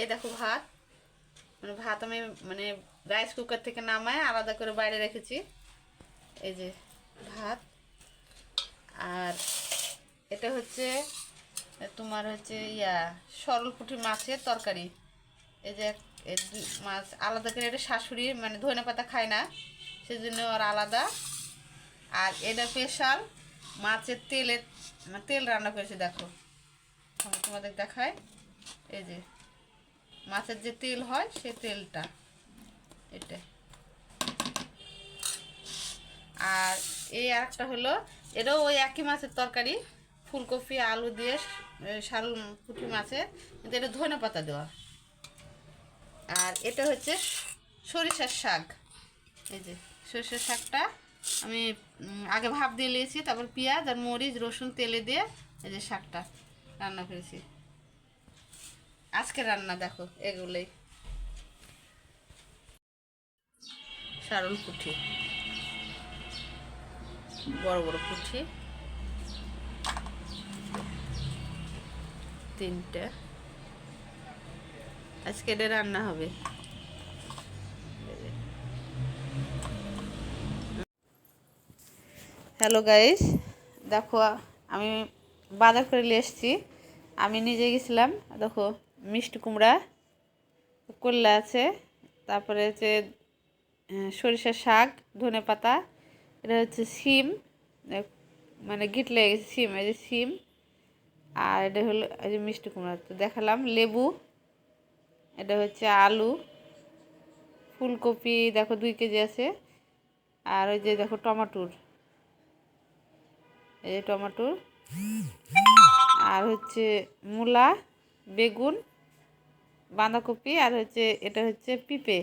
এই দেখো ভাত। মানে ভাত আমি মানে রাইস কুকার থেকে নামায় আলাদা করে বাইরে রেখেছি। এই যে ভাত। আর এটা হচ্ছে, তোমার হচ্ছে ইয়া সরল পুঁটি মাছের তরকারি। এই যে মাছ আলাদা করে, এটা শাশুড়ি মানে ধনে পাতা খায় না, সেজন্য ওর আলাদা। আর এটা স্পেশাল মাছের তেলের মানে তেল রান্না করেছে, দেখো। তোমাদের দেখায়। এই যে মাছের যে তেল হয়, সে তেলটা। এটা। আর এই আরেকটা হলো, এটাও ওই একই মাছের তরকারি, ফুলকপি, আলু দিয়ে শাল, পুঁটি মাছের, কিন্তু এটা ধনে পাতা দেওয়া। আর এটা হচ্ছে সরিষার শাক। এই যে সরিষার শাকটা আমি আগে ভাপ দিয়ে নিয়েছি, তারপর পেঁয়াজ আর মরিচ, রসুন, তেলে দিয়ে এই যে শাকটা রান্না করেছি। আজকে রান্না দেখো, এগুলোই। সারল পুঁঠি। বড় বড় পুঁঠি। তিনটে। আজকে এটা রান্না হবে। হ্যালো গাইস, দেখো আমি বাজার করে নিয়ে এসেছি। আমি নিজে গেছিলাম, দেখো। মিষ্টি কুমড়া করলা আছে তারপরে হচ্ছে আহ, সরিষার শাক ধনে পাতা এটা হচ্ছে সিম মানে গিট লেগে গেছে সিম এই যে সিম আর এটা হলো এই যে মিষ্টি কুমড়া তো দেখালাম লেবু এটা হচ্ছে আলু ফুলকপি দেখো দুই কেজি আছে আর ওই যে দেখো টমাটোর এই যে টমাটোর আর হচ্ছে মূলা বেগুন বাঁধাকপি আর হচ্ছে এটা হচ্ছে পিঁপে।